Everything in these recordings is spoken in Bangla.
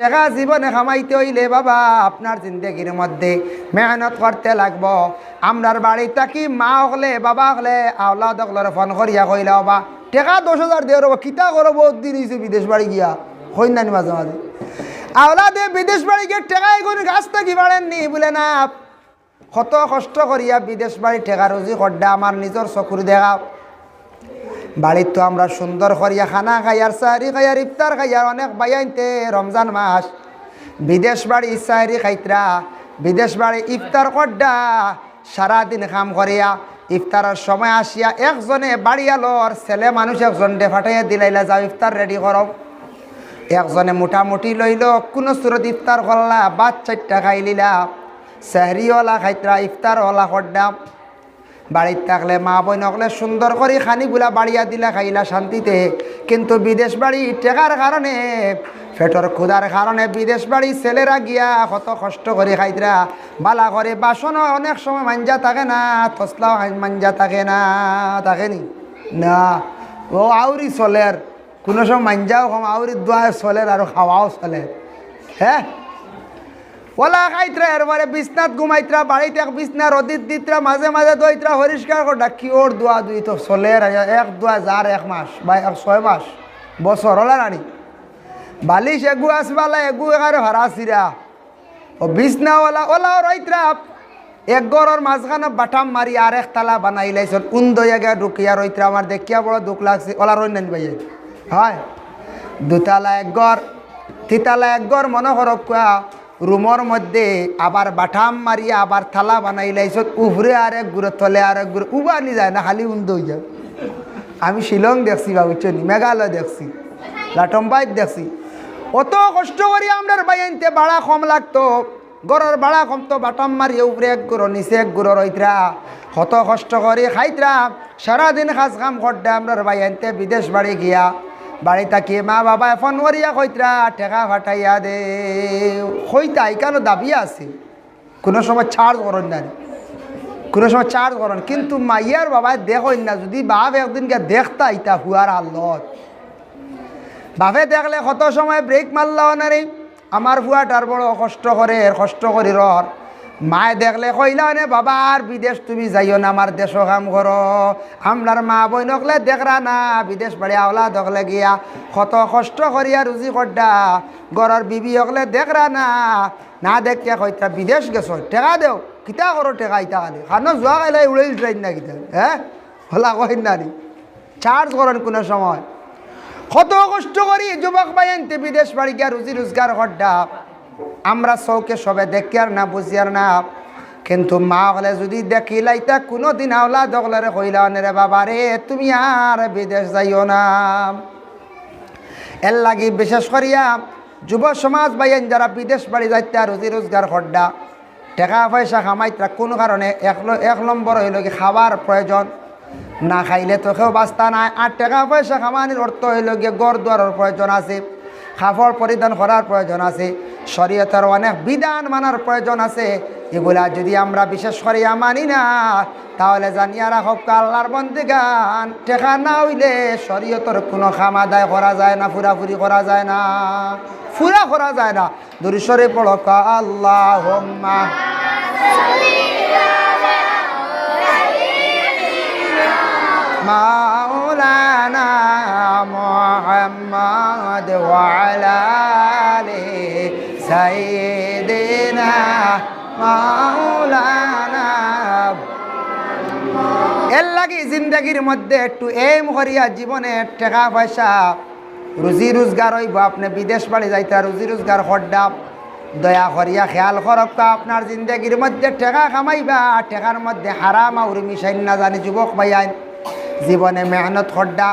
টাকা জীবনে কামাইতে হইলে বাবা, আপনার জিন্দগির মধ্যে মেহনত করতে লাগব। আমরার বাড়ি থাকি মা হলে, বাবা হলে, আওলাদ হকলরে ফোন করিয়া কইলা, বাবা, টাকা দশ হাজার দিয়ে রব, কিতা করো বহুত দিন হয়েছে বিদেশ বাড়ি গিয়া। হই নানি মাঝে মাঝে। আওলাদে বিদেশ বাড়ি গিয়ে টেকা এগুন গাছ থাকি পারেননি বলে না। কত কষ্ট করিয়া বিদেশ বাড়ি টেকা রুজি কড্ডা, আমার নিজের চকুর দেখা। বাড়ির তো আমরা সুন্দর করিয়া খানা খাইয়ার, সাহারি খাইয়ার, ইফতার খাইয়ার অনেক বাইয়াইতে রমজান মাস। বিদেশ বাড়ি সাহারি খাইতরা, বিদেশ বাড়ি ইফতার কড্ডা, সারাদিন কাম করিয়া ইফতারের সময় আসিয়া একজনে বাড়িয়ালোর ছেলে মানুষ একজন ডে ফাটাইয়া দিলাইলা যাও ইফতার রেডি করো। একজনে মোটামুটি লইল, কোনো সুরত ইফতার করলা, বাদ চারটা খাই লিলা সেহরিওয়ালা খাইতরা, ইফতারওয়ালা কড্ডা। বাড়িতে থাকলে মা বোন হকলে সুন্দর করে খানিগুলা বাড়িয়া দিলা খাইলা শান্তিতে। কিন্তু বিদেশ বাড়ি টেকার কারণে, ফেটর ক্ষুধার কারণে বিদেশ বাড়ি ছেলেরা গিয়া কত কষ্ট করে খাইতরা। বালা করে বাসনও অনেক সময় মাঞ্জা থাকে না তসলাও মাঞ্জা থাকে না থাকেনি না? ও আউরি চলের। কোনো সময় মাঞ্জাও কম, আউরি দোয়া চলের আর খাওয়াও চলে হ্যাঁ ওলা খাইত্রা এরপরে বিছনাত ঘুমাইত্রা বাড়িতে বিছনা রদিত দিত্রা মাঝে মাঝে দইত্রা পরিষ্কার করে ডাকি ওর দোয়া দুই তো? চলে এক দোয়া যার এক মাস বা এক ছয় মাস বছর ওলা রানি বালিশ এগু আসবালা এগু এগারে হরাসিরা ও বিছনা ওলা ওলা রইত্রা এক গড়র মাঝখানে বাটাম মারি আর এক তালা বানাই লাইছন উন দইয়াগে ঢুকিয়া রইত্রা আমার দেখিয়া বড় দুঃখ লাগছে ওলা রই নানি ভাইয়ে হয়। দুতালা এক গড়, তিতালা এক গড় মনে করক রুমর মধ্যে আবার বাটাম মারিয়া আবার থালা বানাই লাইছত উভরে আর এক গুড়ে, তলে আর এক গুড়ে, উবালি যায় না, খালি উন্দ হয়ে যায় আমি শিলং দেখছি বা বুঝছি মেঘালয় দেখছি, লাটম্বাইত দেখছি। অত কষ্ট করি আমরা বাইনতে ভাড়া কম লাগতো। গড়ের ভাড়া কম তো, বাটাম মারিয়ে উপরে এক গুড়ো, নিচে এক গুড়ো রইতরা। কত কষ্ট করি, খাইতরা। সারাদিন খাস কাম করতে আমরা বাইনতে বিদেশ বাড়ি গিয়া। বাড়ি থাকি মা বাবা ফোন করিয়া কইতরা টেকা ফাটাইয়া দে। কইতা এখানে দাবি আছে। কোনো সময় চার্জ করেন না। কোনো সময় চার্জ করেন। কিন্তু মাইয়ার বাবা দেখেন না, যদি বাপ একদিনকে দেখতা, ইতা হুয়ার আল্লত বাপে দেখলে কত সময় ব্রেক মারলাও না রে আমার ফুয়াটার বড় কষ্ট করে কষ্ট করি রর মায়ে দেখলে কইলা নে বাবা, আর বিদেশ তুমি যাইও না, আমার দেশ কাম করো। আমরার মা বই নকলে দেখরা না, বিদেশ বাড়ি আওলা দকলে গিয়া কত কষ্ট করিয়া রুজি কড্ডা। গড়র বিবি হকলে, দেখরা না না দেখতে কইতা বিদেশ গেছ, টেকা দেও, কিতা করো টেকা, ইতা খালি খানো যোৱা কাইলে উড়াইল ট্রেন না কিতা হ্যাঁ হলা কইন না চার্জ করেন কোনো সময়? কত কষ্ট করি যুবক বাইনতে বিদেশ বাড়ি গিয়া রুজি রোজগার কড্ডা। আমরা চৌকে সবে দেখি আর না বুঝি আর না। কিন্তু মা হলে যদি দেখিলাই তা কোনো দিন আওলা দগলারে কইলা রে বাবা রে, তুমি আর বিদেশ যাইও না। এর লাগি বিশেষ করিয়া যুব সমাজ বাইন যারা বিদেশ বাড়ি যাইতে আর রুজি রোজগার খড্ডা, টাকা পয়সা কামাইতে, কোনো কারণে এক এক নম্বর হইল কি খাবার প্রয়োজন। না খাইলে তো কেউ বাস্তা নাই। আর টাকা পয়সা কামানির অর্থ হইল গিয়ে গড় দুয়ারের প্রয়োজন আছে খাফড় পরিধান করার প্রয়োজন আছে। শরীয়তের অনেক বিধান মানার প্রয়োজন আছে। এগুলা যদি আমরা বিশেষ করিয়া মানি না, তাহলে জানিয়া রাখব কাল্লার বন্দি গান টেকা না হইলে শরীয়তর কোনো খাম করা যায় না, ফুরাফুরি করা যায় না। ফুরা করা যায় না। দুরিশরে পড়ক আল্লাহ মাওলানা মোহাম্মদ ওয়ালা আলী সাইদেনা মাওলানা। এর লাগি জিন্দগির মধ্যে একটু এম করিয়া জীবনে টাকা পয়সা রুজি রোজগার হইব। আপনি বিদেশ বাড়ি যাইতা রুজি রোজগার হড্ডা দয়া করিয়া খেয়াল করক আপনার জিন্দগির মধ্যে টেকা কামাইবা, টেকার মধ্যে হারাম আউরি মিশাইন না জানি যুবক ভাইয়াইন জীবনে মেহনত হড্ডা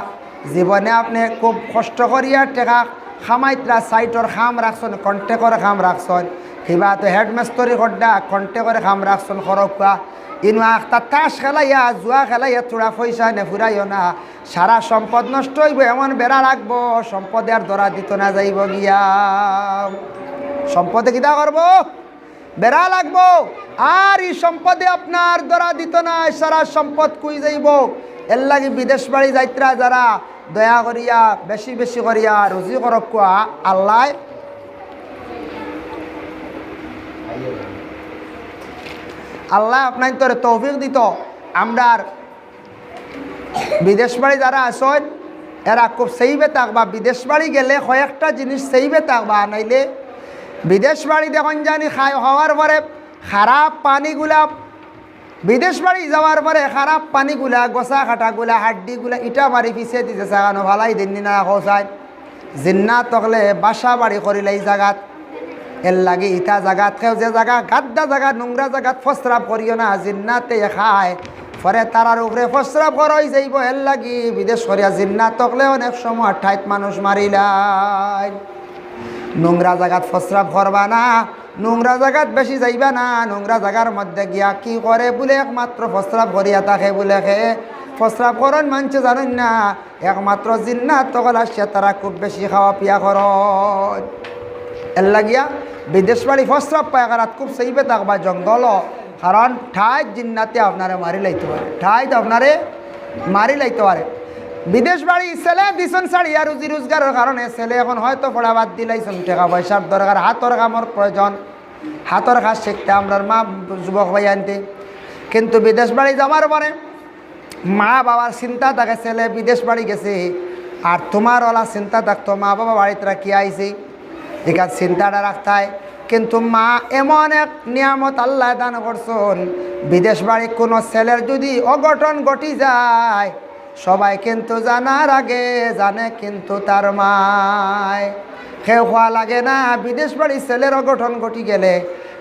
জীবনে আপনি খুব কষ্ট করিয়া টেকা খামাইতরা সাইটর খাম রাখছেন কণ্টে খাম রাখছেন কিবা তো হেডমাস্তরি হড্ডা কণ্টে খাম রাখছেন খরকা ইনু আখতা তাস খেলাইয়া, জুয়া খেলাইয়া তোরা পয়সা নে ফুরাইও না। সারা সম্পদ নষ্ট হইব, এমন বেড়া রাখব সম্পদের ধরা দিত না যাইব গিয়া। সম্পদে কিতা করব বেড়া লাগবো। আর এই সম্পদে আপনার ধরা দিত না সারা সম্পদ কুই যাইব। এর লাগি বিদেশ বাড়ি যাইত্রা যারা দয়া করিয়া, বেশি বেশি করিয়া রুজি করক কোয়া? আল্লাহ। আল্লাহ আপনার তোরে তৌফিক দিত। আমরার বিদেশ বাড়ি যারা আসেন এরা খুব সেইবে থাকবা বিদেশ বাড়ি গেলে কয়েকটা জিনিস সেইবে থাকবা নাইলে বিদেশ বাড়ি দেখুন জানি খাই হওয়ার পরে খারাপ পানিগুলা বিদেশ বাড়ি যাওয়ার পরে খারাপ পানিগুলা গোসা খাটাগুলা, হাড্ডিগুলা, ইটা মারি পিছিয়ে দিতে চাগানো ভালাই দিন না খোসায় জিন্না তকলে বাসা বাড়ি করিলে এই জাগাত। এর লাগে ইটা জাগাত খেও যে জায়গা গাদ্দা জায়গা নোংরা জাগাত ফসরাপ করিও না, জিন্নাতে খায়। পরে তারার উপরে ফসরাপ করই যাইব এর লাগি বিদেশ করিয়া জিন্না তকলে অনেক সময় ঠাইত মানুষ মারিলাই নোংরা জায়গাত ফসরাপ করবা না। নোংরা জায়গাত বেশি যাইবা না, নোংরা জায়গার মধ্যে গিয়া কি করে বলে একমাত্র ফসরাপ করিয়া থাকে বলে খে ফসরাপ করন মানছে জানেন না একমাত্র জিন্নাত তখন আসছে তারা খুব বেশি খাওয়া পিয়া করন এর লাগিয়া বিদেশ বাড়ি ফসরাপ পায়খানাত খুব সেইবে থাকবা জঙ্গল কারণ ঠাইত জিন্নাতে আপনারে মারি লাইতে পারে ঠাইত আপনারে মারি লাইতে পারে বিদেশ বাড়ি ছেলে দিছন ছাড়িয়া রুজি রোজগারের কারণে ছেলে এখন হয়তো পড়া বাদ দিলাইছন টাকা পয়সার দরকার হাতর কামর প্রয়োজন হাতর কাজ শিখতে আমরার মা যুবক ভাই আনতে কিন্তু বিদেশ বাড়ি যাওয়ার পরে মা বাবার চিন্তা থাকে, ছেলে বিদেশ বাড়ি গেছে। আর তোমার ওলা চিন্তা থাকতো মা বাবা বাড়িতে কি আইছে এখান চিন্তাটা রাখতে হয় কিন্তু মা এমন এক নিয়ামত আল্লাহ দান করছেন বিদেশ বাড়ি কোনো ছেলের যদি অঘটন ঘটি যায় সবাই কিন্তু জানার আগে, জানে কিন্তু তার মায়। খেউ খোয়া লাগে না, বিদেশ বাড়ি ছেলের অঘটন ঘটি গেলে।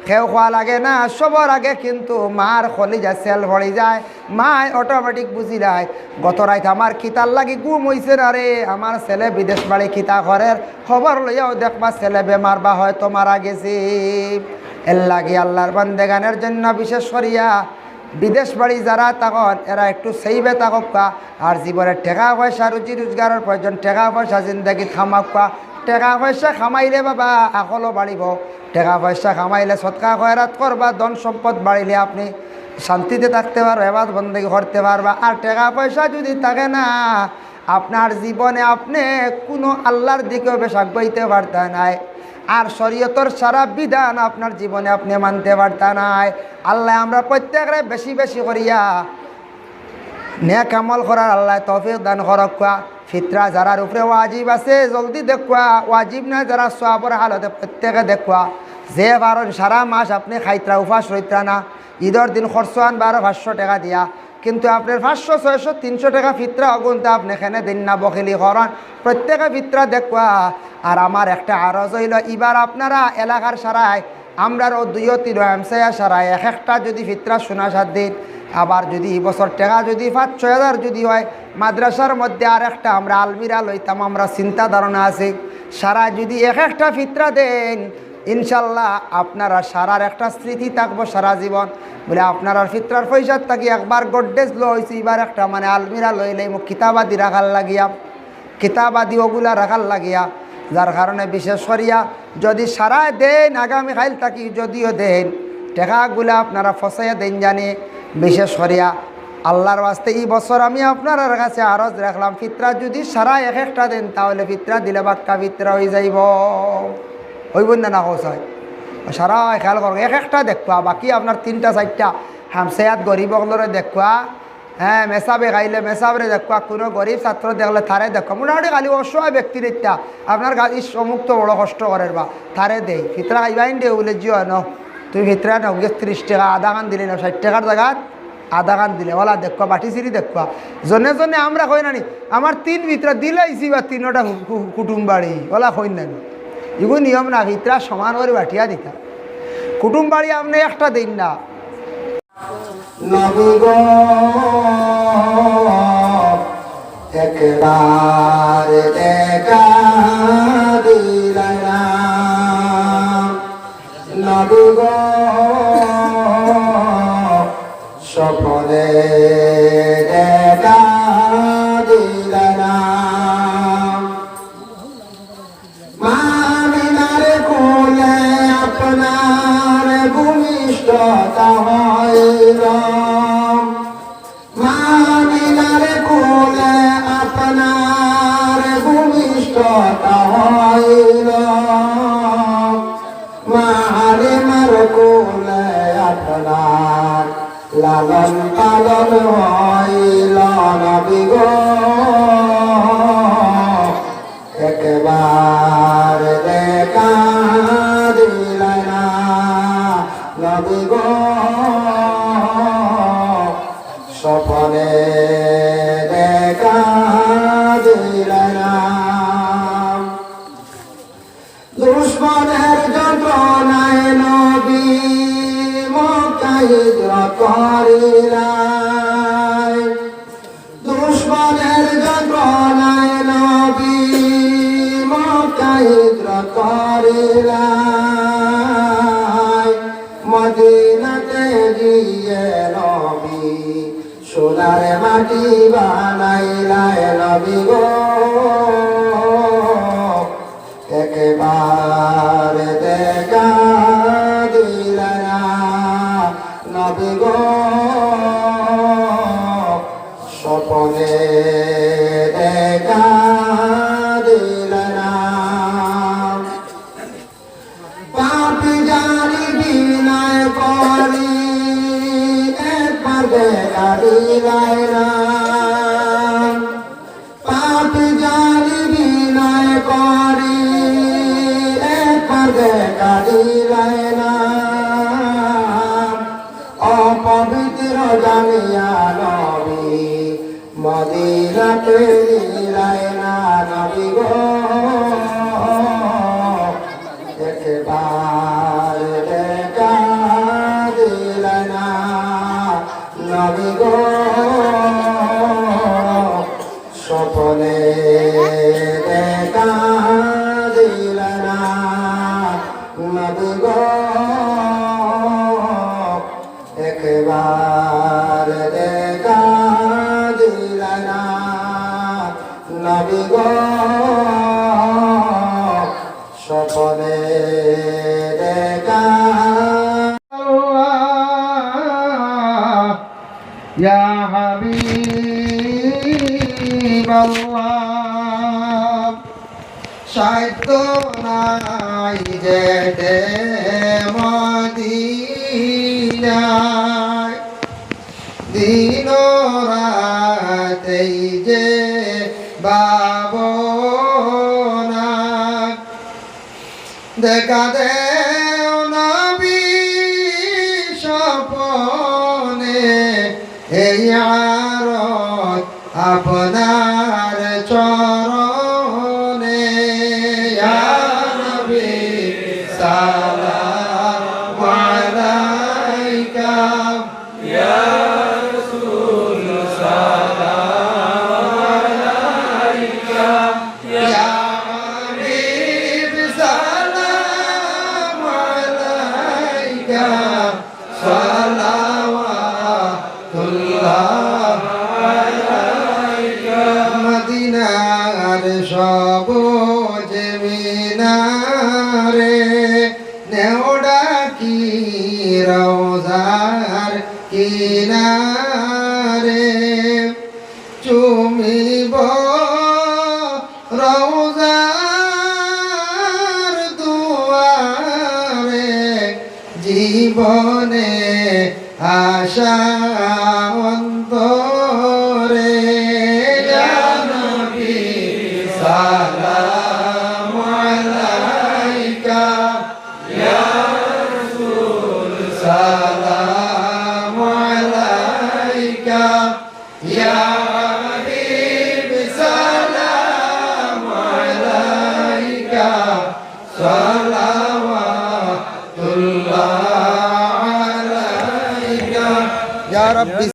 খেউ খোয়া লাগে না, সবার আগে কিন্তু মার যায় সেল ভরি যায়। মায় অটোমেটিক বুঝি যায় গত রাইত আমার খিতার লাগি গুম হইছে না রে? আমার ছেলে বিদেশ বাড়ি খিতা ঘরের খবর লইয়াও দেখবা ছেলে বেমার বা হয়তো মারা গেছে। এর লাগে আল্লাহর বান্দেগানের জন্য বিশেষ করিয়া বিদেশ বাড়ি যারা তখন এরা একটু সেইবে থাকা আর জীবনের টেকা পয়সা রুজি রোজগারের প্রয়োজন টেকা পয়সা জিন্দগি খামাকা টেকা পয়সা খামাইলে বাবা, আকলো বাড়িব টেকা পয়সা খামাইলে সৎকা খয়রাত করবা ধন সম্পদ বাড়িলে আপনি শান্তিতে থাকতে পারবা এবার বন্দী করতে পারবা আর টাকা পয়সা যদি থাকে না আপনার জীবনে আপনি কোনো আল্লাহর দিকেও বেশ আগ্রহিতে পারতে নাই। আর শরীয়তর সারা বিধান আপনার জীবনে আপনি মানতে পারতে নাই। আল্লাহ আমরা প্রত্যেকরে বেশি বেশি করিয়া নেক আমল করার আল্লাহ তৌফিক দান করকা ফিতরা যারার উপরে ওয়াজিব আছে, জলদি দেখুয়া। ওয়াজিব না যারা সবর হালতে প্রত্যেকে দেখুয়া। যে বারো সারা মাস আপনি খাইত্রা, উপাস রইত্রা না। ঈদের দিন খরচ আন বারো, পাঁচশো টাকা দিয়া। কিন্তু আপনার পাঁচশো, ছয়শো, তিনশো টাকা ফিতরা অগুনতে আপনি এখানে দিন না বখিলি করেন। প্রত্যেকে ফিতরা দেখুয়া। আর আমার একটা আরজ হইল, এবার আপনারা এলাকার সারায় আমরারও দুইও তিন এমসাইয়া সারায়, এক একটা যদি ফিতরা শোনা সাত দিন, আবার যদি বছর টাকা যদি পাঁচ, ছয় হাজার যদি হয়, মাদ্রাসার মধ্যে আর একটা আমরা আলমিরা লইতাম, আমরা চিন্তা ধারণা আছে। সারা যদি এক একটা ফিতরা দেন ইনশাল্লাহ আপনারা সারার একটা স্মৃতি থাকব সারা জীবন। বলে আপনারা ফিতরার পয়সার থাকি, একবার গড্ডেজ লো হয়েছে এবার একটা মানে আলমিরা লইলে মোক কিতাবাদি রাখার লাগিয়া, কিতাবাদি ওগুলা রাখার লাগিয়া। যার কারণে বিশেষ করিয়া, যদি সারা দেন, আগামী খাইল থাকি, যদিও দেন, টেকাগুলা আপনারা ফসাইয়া দেন জানি। বিশেষ করিয়া, আল্লাহর বাস্তে এই বছর আমি আপনার কাছে আরজ রাখলাম, ফিতরা যদি সারা এক একটা দেন, তাহলে ফিতরা দিলে বাক্কা ফিতরা হয়ে যাইব। হইব না না হয় সারা খেয়াল করো এক একটা দেখবা বাকি আপনার তিনটা চারটা হামসায়াত গরিবগুলোরে দেখবা হ্যাঁ মেসাবে গাইলে মেসাবরে দেখবা কোনো গরিব ছাত্র দেখলে তারে দেখবা মোটামুটি খালি অসহায় ব্যক্তির ইত্যা আপনার গাড়ি সমুক্ত বড় কষ্ট করের বা তারে দেই। ফিতরা খাইবাইন দে বলে জিও ন তুই ফিতরা নাও গিয়ে ত্রিশ টাকা আধা গান দিলে না ষাট টাকার জায়গাত আধা গান দিলে ওলা দেখবা বাটি সিঁড়ি দেখবা জনে জনে আমরা কই নানি আমার তিন ভিতরা দিলাইছি বা তিনটা কুটুম বাড়ি ওলা কই নানি এগুলো নিয়ম না ভিতরা সমান করে বাটিয়া দিতা। কুটুম বাড়ি আপনি একটা দিন না। একবার কথা হয় রাম। মামিনার কোলে আপনার ভূমিষ্ঠতা হয় রাম মারে মার কোলে আপনার লালন পালন হয় লালবিগ একেবারে যাবে গো ইলাহা নারী গ স্বপনে দেখা يا حبيب الله شايف تو ناي جدي দেখা দেও নবী স্বপনে এই আর আপনা মিনারে নেওডা কি রওজার কিনারে। চুমিব রওজার দুয়ারে জীবনে আশা